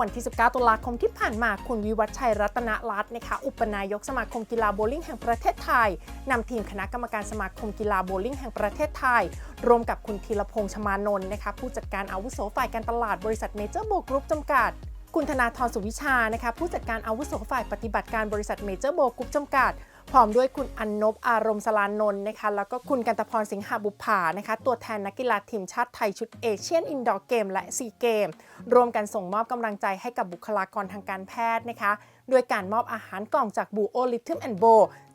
วันที่ 19 ตุลาคมที่ผ่านมาคุณวิวัฒชัยรัตนรัตน์นะคะอุปนายกสมาคมกีฬาโบลิ่งแห่งประเทศไทยนำทีมคณะกรรมการสมาคมกีฬาโบลิ่งแห่งประเทศไทยร่วมกับคุณธีรพงษ์ชมานนท์นะคะผู้จัดการอาวุโสฝ่ายการตลาดบริษัทเมเจอร์โบกรุ๊ปจำกัดคุณธนาธรสุวิชานะคะผู้จัดการอาวุโสฝ่ายปฏิบัติการบริษัทเมเจอร์โบกรุ๊ปจำกัด พร้อมด้วยคุณอันนบอารมณ์สลานนท์นะคะ แล้วก็คุณกันตพรสิงหาบุภานะคะ ตัวแทนนักกีฬาทีมชาติไทยชุดเอเชียนอินดอร์เกมและซีเกมรวมกันส่งมอบกำลังใจให้กับบุคลากรทางการแพทย์นะคะด้วยการมอบอาหารกล่องจากบูโอลิทึมแอนโบ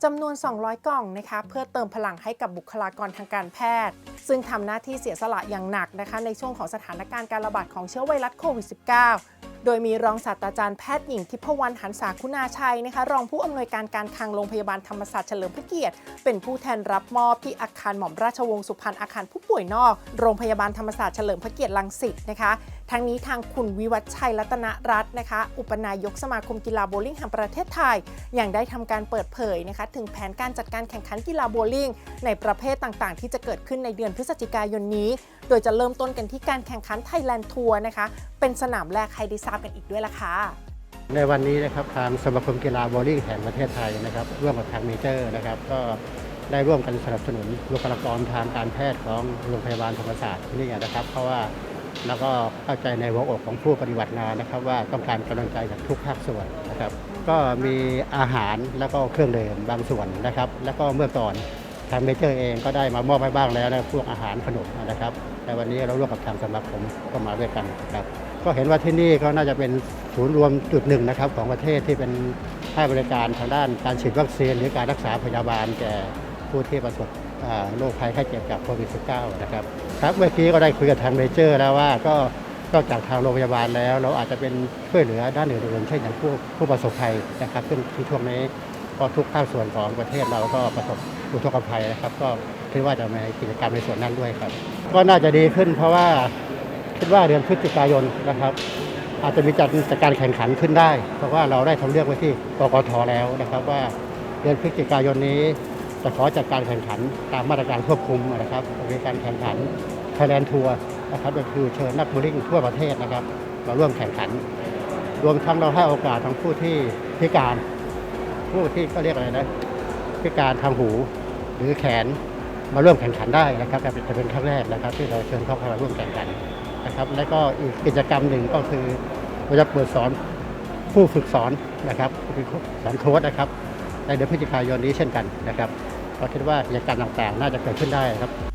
จำนวน 200 กล่องนะคะ เพื่อเติมพลังให้กับบุคลากรทางการแพทย์ ซึ่งทำหน้าที่เสียสละอย่างหนักนะคะ ในช่วงของสถานการณ์การระบาดของเชื้อไวรัสโควิด -19 โดยมีรองศาสตราจารย์แพทย์หญิงทิพวรรณหันษาคุณาชัยนะคะรองผู้อำนวยการการคลังโรงพยาบาลธรรมศาสตร์เฉลิมพระเกียรติ เป็นผู้แทนรับมอบที่อาคารหม่อมราชวงศ์สุพรรณอาคารผู้ป่วยนอก โรงพยาบาลธรรมศาสตร์เฉลิมพระเกียรติลังสิตนะคะ ทั้งนี้ทางคุณวิวัฒชัยรัตนรัตน์นะคะ อุปนายกสมาคมกีฬาโบว์ลิ่งแห่งประเทศไทย ยังได้ทำการเปิดเผยนะคะ ถึงแผนการจัดการแข่งขันกีฬาโบว์ลิ่งในประเภทต่างๆ ที่จะเกิดขึ้นในเดือนพฤศจิกายนนี้ โดยจะเริ่มต้นกันที่การแข่งขันไทยแลนด์ทัวร์นะคะ เป็นสนามแรกให้ได้ทราบกันอีกด้วยล่ะค่ะในวันนี้นะครับทางสมาคมกีฬาโบว์ลิ่งแห่งประเทศไทยนะครับร่วมกับทางเมเจอร์นะครับก็ได้ร่วมกันสนับสนุนบุคลากรทางการแพทย์ของโรงพยาบาลธรรมศาสตร์ที่นี่นะครับ เพราะว่า แล้วก็เข้าใจในหัวอกของผู้ปฏิบัติงานนะครับ ว่าต้องการกำลังใจจากทุกภาคส่วนนะครับ ก็มีอาหารแล้วก็เครื่องดื่มบางส่วนนะครับ แล้วก็เมื่อก่อนทางเมเจอร์เองก็ได้มามอบให้บ้างแล้วนะพวกอาหารขนมนะครับแต่วันนี้เราร่วมกับทางสมาคมก็มาด้วยกันครับก็เห็นว่าที่นี่ก็น่าจะเป็นศูนย์รวมจุดหนึ่งนะครับของประเทศที่เป็นให้บริการทางด้านการฉีดวัคซีนหรือการรักษาพยาบาลแก่ ผู้ที่ประสบโรคภัยไข้เจ็บจากโควิด -19 นะครับครับเมื่อกี้ก็ได้คุยกับทางเมเจอร์แล้วว่าก็นอกจากทางโรงพยาบาลแล้ว เราอาจจะเป็นช่วยเหลือด้านอื่นๆเช่นอย่างผู้ผู้ประสบภัยนะครับซึ่งที่ช่วงนี้ก็ทุกภาคส่วนของประเทศเราก็ประสบอุทกภัยนะครับ ก็คิดว่าจะมีกิจกรรมในส่วนนั้นด้วยครับ ก็น่าจะดีขึ้นเพราะว่าคิดว่าเดือนพฤศจิกายนนะครับ อาจจะมีจัดจัดการแข่งขันขึ้นได้ เพราะว่าเราได้ทำเรื่องไว้ที่กกทแล้วนะครับ ว่าเดือนพฤศจิกายนนี้ จะขอจัดการแข่งขันตามมาตรการควบคุมนะครับมีการแข่งขัน Thailand Tour นะครับก็คือเชิญนักบูลลิงทั่วประเทศนะครับมาร่วมแข่งขัน รวมทั้งเราให้โอกาสทั้งผู้ที่พิการผู้ที่ก็เรียกอะไรนะพิการทางหูหรือแขนมาร่วมแข่งขันได้นะครับจะเป็นครั้งแรกนะครับ ที่เราเชิญเข้ามาร่วมแข่งขันนะครับ และก็อีกกิจกรรมหนึ่งก็คือเราจะเปิดสอนผู้ฝึกสอนนะครับสอนโค้ชนะครับในเดือนพฤศจิกายนนี้เช่นกันนะครับ ก็คิดว่ากิจกรรต่างๆ น่าจะเกิดขึ้นได้ครับ